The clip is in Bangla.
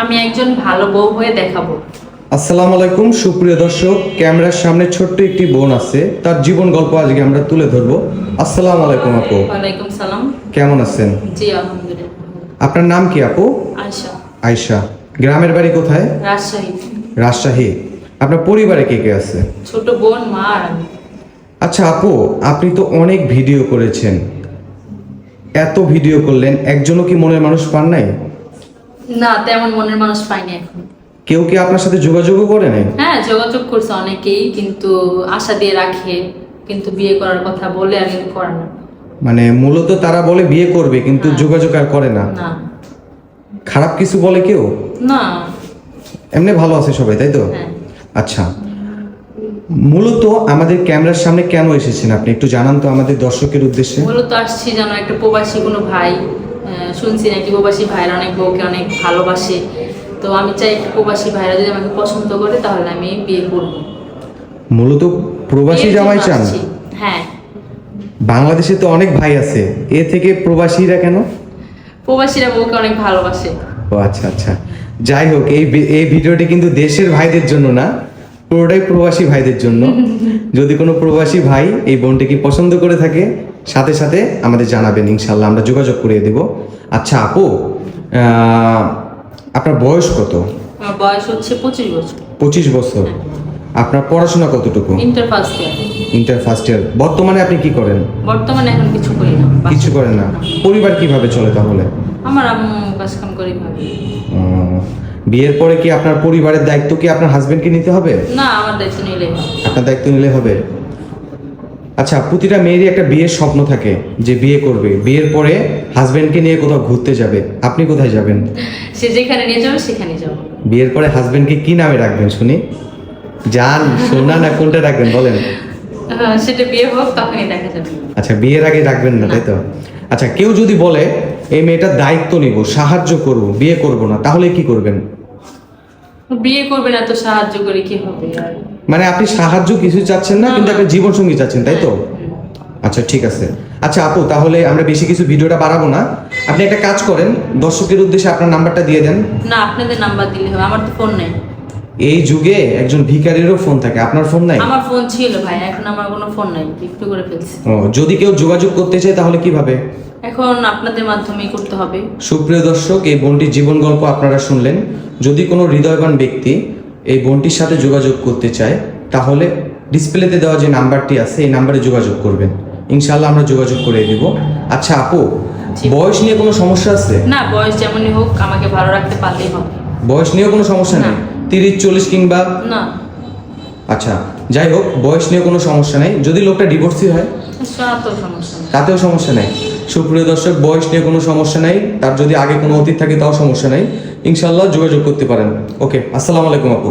আমি একজন ভালো বউ হয়ে দেখাবো। আসসালামু আলাইকুম সুপ্রিয় দর্শক ক্যামেরার সামনে ছোট্ট একটি বোন আছে। তার জীবন গল্প আজকে আমরা তুলে ধরবো। আসসালামু আলাইকুম আপু। ওয়ালাইকুম সালাম। কেমন আছেন? জি আলহামদুলিল্লাহ। আপনার নাম কি আপু? আয়শা। আয়শা। গ্রামের বাড়ি কোথায়? রাজশাহী। রাজশাহী। আপনার পরিবারে কে কে আছে? ছোট বোন মা আর আচ্ছা আপু আপনি তো অনেক ভিডিও করেছেন। এত ভিডিও করলেন একজনও কি মনের মানুষ পান নাই? না তেমন মনের মানুষ পাইনি এখন। কেউ কি আপনার সাথে যোগাযোগও করে নাই? হ্যাঁ যোগাযোগ করছে অনেকেই কিন্তু আশা দিয়ে রাখে কিন্তু বিয়ে করার কথা বলে আর কিন্তু করে না। মানে মূলত তারা বলে বিয়ে করবে কিন্তু। যোগাযোগ আর করে না। না। খারাপ কিছু বলে কেউ? না। এমনি ভালো আছে সবাই তাই তো? হ্যাঁ। আচ্ছা। মূলত আমাদের ক্যামেরার সামনে কেন এসেছেন আপনি? একটু জানান তো আমাদের দর্শকের উদ্দেশ্যে। মূলত আসছি যেন একটা প্রবাসী কোনো ভাই শুনছি নাকি প্রবাসী ভাইরা অনেক বউকে অনেক ভালোবাসে। তো আমি চাই প্রবাসী ভাইরা যদি আমাকে পছন্দ করে তাহলে আমি বিয়ে করব। মূলত প্রবাসী জামাই চান? হ্যাঁ। বাংলাদেশে তো অনেক ভাই আছে। এ থেকে প্রবাসীরা কেন? প্রবাসীরা বউকে অনেক ভালোবাসে। ও আচ্ছা আচ্ছা। যাই হোক এই এই ভিডিওটি কিন্তু দেশের ভাইদের জন্য না পুরোটাই প্রবাসী ভাইদের জন্য। যদি কোনো প্রবাসী ভাই এই বোনটিকে পছন্দ করে থাকে সাথে সাথে আমাদের জানাবেন ইনশাল্লাহ আমরা যোগাযোগ করিয়ে দেব। আচ্ছা আপু আপনার বয়স কত? বয়স হচ্ছে পঁচিশ বছর। পঁচিশ বছর। আপনার পড়াশোনা কতটুকু? Inter first year inter first year বর্তমানে আপনি কি করেন? বর্তমানে এখন কিছু করি না কিছু করেন না। পরিবার কীভাবে চলে তাহলে? আমার আম্মু কাজ কাম করি ভাবি। বিয়ের পরে কি আপনার পরিবারের দায়িত্ব কি আপনার হাজবেন্ডকে নিতে হবে? না আমার দায়িত্ব নিলে আপনার দায়িত্ব নিলে হবে? আচ্ছা প্রতিটা মেয়েরই একটা বিয়ের স্বপ্ন থাকে যে বিয়ে করবে। বিয়ের পরে হাজবেন্ডকে নিয়ে কোথাও ঘুরতে যাবে। আপনি কোথায় যাবেন? সে যেখানে নিয়ে যাবে সেখানে যাব। বিয়ের পরে হাজবেন্ডকে কি নামে রাখবেন শুনি? জান সোনা না কোনটা রাখবেন বলেন। সেটা বিয়ে হোক তখনই দেখা যাবে। আচ্ছা বিয়ের আগে রাখবেন না তাই তো? আচ্ছা কেউ যদি বলে এই মেয়েটার দায়িত্ব নিব সাহায্য করব বিয়ে করব না তাহলে কি করবেন? বিয়ে করবে না তো সাহায্য করে কি হবে আর? মানে আপনি সাহায্য কিছু চাচ্ছেন না কিন্তু। একটা জীবন সঙ্গী চাচ্ছেন তাই তো? আচ্ছা ঠিক আছে। আচ্ছা আপু তাহলে আমরা বেশি কিছু ভিডিওটা বাড়াবো না। আপনি একটা কাজ করেন দর্শকের উদ্দেশ্যে আপনার নাম্বারটা দিয়ে দেন। না আপনাদের নাম্বার দিলে হবে আমার তো ফোন নেই। এই যুগে একজন ভিখারিরও ফোন থাকে। আপনার ফোন নাই? আমার ফোন ছিল ভাই এখন আমার কোনো ফোন নাই বিক্রি করে ফেলছি। ও যদি কেউ যোগাযোগ করতে চায় তাহলে কীভাবে? এখন আপনাদের মাধ্যমেই করতে হবে। সুপ্রিয় দর্শক এই বোনটির জীবন গল্প আপনারা শুনলেন। যদি কোনো হৃদয়বান ব্যক্তি এই বোনটির সাথে যোগাযোগ করতে চায় তাহলে ডিসপ্লেতে দেওয়া যে নাম্বারটি আছে এই নাম্বারে যোগাযোগ করবেন। ইনশাল্লাহ আমরা যোগাযোগ করে দিব। আচ্ছা আপু বয়স নিয়ে কোনো সমস্যা আছে? না বয়স যেমনই হোক আমাকে ভালো রাখতে পারলেই হবে। বয়স নিয়েও কোনো সমস্যা নেই। তিরিশ চল্লিশ কিংবা না। আচ্ছা যাই হোক বয়স নিয়ে কোনো সমস্যা নেই। যদি লোকটা ডিভোর্সি হয় তাতেও সমস্যা নেই। সুপ্রিয় দর্শক বয়স নিয়ে কোনো সমস্যা নেই। তার যদি আগে কোনো অতীত থাকে তাও সমস্যা নেই। ইনশাল্লাহ যোগাযোগ করতে পারেন। ওকে আসসালামু আলাইকুম আপু।